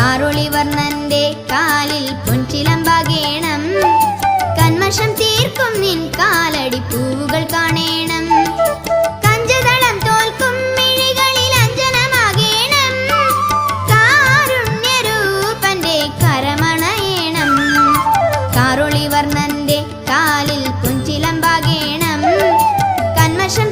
കാറൊളിവർണന്റെ കാലിൽ പൊൻചിലമ്പാകേണം. കന്മഷം തീർക്കും നിൻ കാലടി പൂവുകൾ കാണേണം. കഞ്ചതളം മിഴികളിൽ കാരുണ്യരൂപന്റെ കരമണയേണം. കാലിൽ പൊൻചിലമ്പാകേണം. കന്മഷം